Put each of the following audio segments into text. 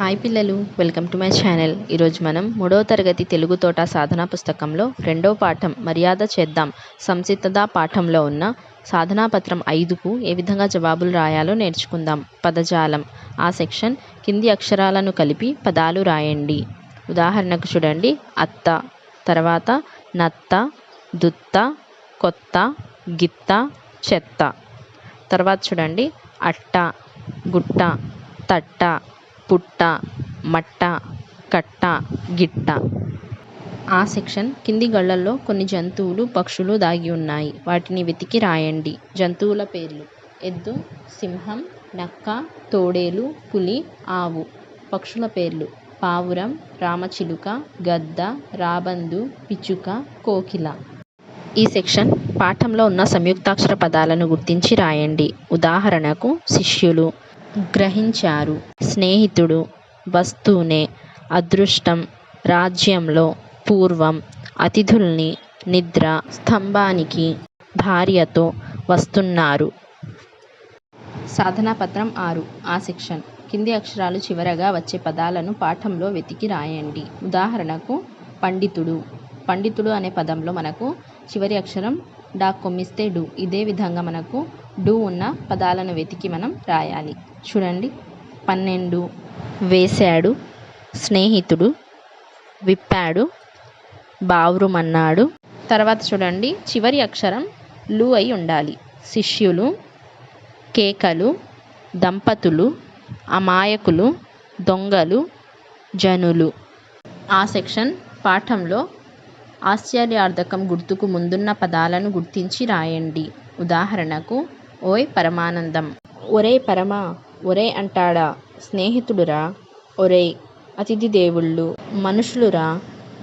Hi పిల్లలు welcome to my channel. ఈరోజు మనం మూడవ తరగతి తెలుగు తోట సాధన పుస్తకంలో రెండవ పాఠం మర్యాద చేద్దాం. సంసిద్ధత పాఠంలో ఉన్న సాధనా పత్రం ఐదుకు ఏ విధంగా జవాబులు రాయాలో నేర్చుకుందాం. పదజాలం. ఆ సెక్షన్ కింది అక్షరాలను కలిపి పదాలు రాయండి. ఉదాహరణకు చూడండి. అత్త. తర్వాత నత్త దుత్త కొత్త గిత్త చెత్త. తర్వాత చూడండి. అట్ట గుట్ట తట్ట. పుట్ట మట్ట కట్ట గిట్ట. ఆ సెక్షన్ కింది గళ్ళల్లో కొన్ని జంతువులు పక్షులు దాగి ఉన్నాయి. వాటిని వెతికి రాయండి. జంతువుల పేర్లు. ఎద్దు సింహం నక్క తోడేలు పులి ఆవు. పక్షుల పేర్లు. పావురం రామచిలుక గద్ద రాబందు పిచ్చుక కోకిల. ఈ సెక్షన్ పాఠంలో ఉన్న సంయుక్తాక్షర పదాలను గుర్తించి రాయండి. ఉదాహరణకు శిష్యులు. గ్రహించారు. స్నేహితుడు వస్తూనే అదృష్టం రాజ్యంలో పూర్వం అతిథుల్ని నిద్ర స్తంభానికి భార్యతో వస్తున్నారు. సాధనా పత్రం ఆరు ఆ సెక్షన్. కింది అక్షరాలు చివరగా వచ్చే పదాలను పాఠంలో వెతికి రాయండి. ఉదాహరణకు పండితుడు. పండితుడు అనే పదంలో మనకు చివరి అక్షరం డా కొమ్మిస్తే డు. ఇదే విధంగా మనకు డు ఉన్న పదాలను వెతికి మనం రాయాలి. చూడండి. పన్నెండు వేశాడు స్నేహితుడు విప్పాడు బావురుమన్నాడు. తర్వాత చూడండి. చివరి అక్షరం లు అయి ఉండాలి. శిష్యులు కేకలు దంపతులు అమాయకులు దొంగలు జనులు. ఆ సెక్షన్ పాఠంలో ఆశ్చర్యార్థకం గుర్తుకు ముందున్న పదాలను గుర్తించి రాయండి. ఉదాహరణకు ఓయ్ పరమానందం. ఒరే పరమా ఒరే అంటాడా స్నేహితుడురా ఒరేయ్ అతిథి దేవుళ్ళు మనుషులురా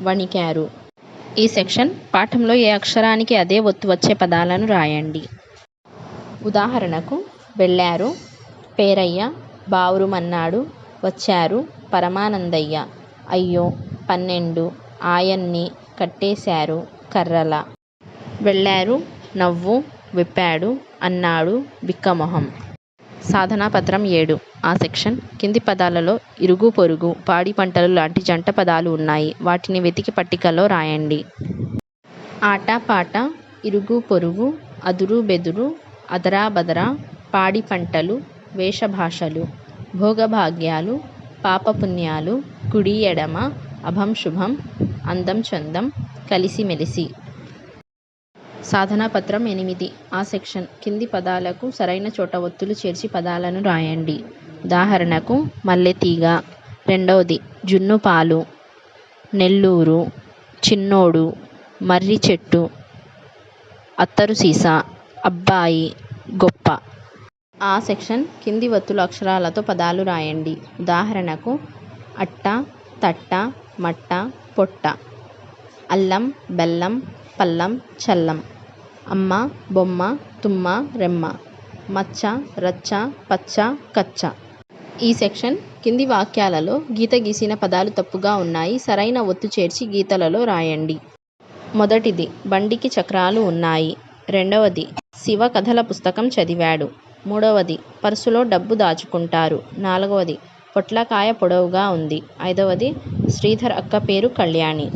వణికారు. ఈ సెక్షన్ పాఠంలో ఏ అక్షరానికి అదే ఒత్తు వచ్చే పదాలను రాయండి. ఉదాహరణకు వెళ్ళారు పేరయ్య బావురుమన్నాడు వచ్చారు పరమానందయ్య అయ్యో పన్నెండు ఆయన్ని కట్టేశారు కర్రల. వెళ్ళారు నవ్వు విప్పాడు అన్నాడు బిక్కమొహం. సాధనా పత్రం ఏడు. ఆ సెక్షన్ కింది పదాలలో ఇరుగు పొరుగు పాడి పంటలు లాంటి జంట పదాలు ఉన్నాయి. వాటిని వెతికి పట్టికలో రాయండి. ఆట పాట ఇరుగు పొరుగు అదురు బెదురు అదరా బదరా పాడి పంటలు వేషభాషలు భోగభాగ్యాలు పాపపుణ్యాలు కుడి ఎడమ అభం శుభం అందం చందం కలిసిమెలిసి సాధనాపత్రం ఎనిమిది. ఆ సెక్షన్ కింది పదాలకు సరైన చోట ఒత్తులు చేర్చి పదాలను రాయండి. ఉదాహరణకు మల్లెతీగ. రెండవది జున్నుపాలు నెల్లూరు. చిన్నోడు. మర్రి చెట్టు అత్తరు సీసా. అబ్బాయి. గొప్ప. ఆ సెక్షన్ కింది ఒత్తుల అక్షరాలతో పదాలు రాయండి. ఉదాహరణకు అట్ట తట్ట మట్ట పొట్ట. అల్లం బెల్లం పల్లం చల్లం. అమ్మ బొమ్మ తుమ్మ రెమ్మ మచ్చ రచ్చ పచ్చ కచ్చ. ఈ సెక్షన్ కింది వాక్యాలలో గీత గీసిన పదాలు తప్పుగా ఉన్నాయి. సరైన ఒత్తు చేర్చి గీతలలో రాయండి. మొదటిది బండికి చక్రాలు ఉన్నాయి. రెండవది శివ కథల పుస్తకం చదివాడు. మూడవది పర్సులో డబ్బు దాచుకుంటారు. నాలుగవది పొట్లకాయ పొడవుగా ఉంది. ఐదవది శ్రీధర్ అక్క పేరు కళ్యాణి.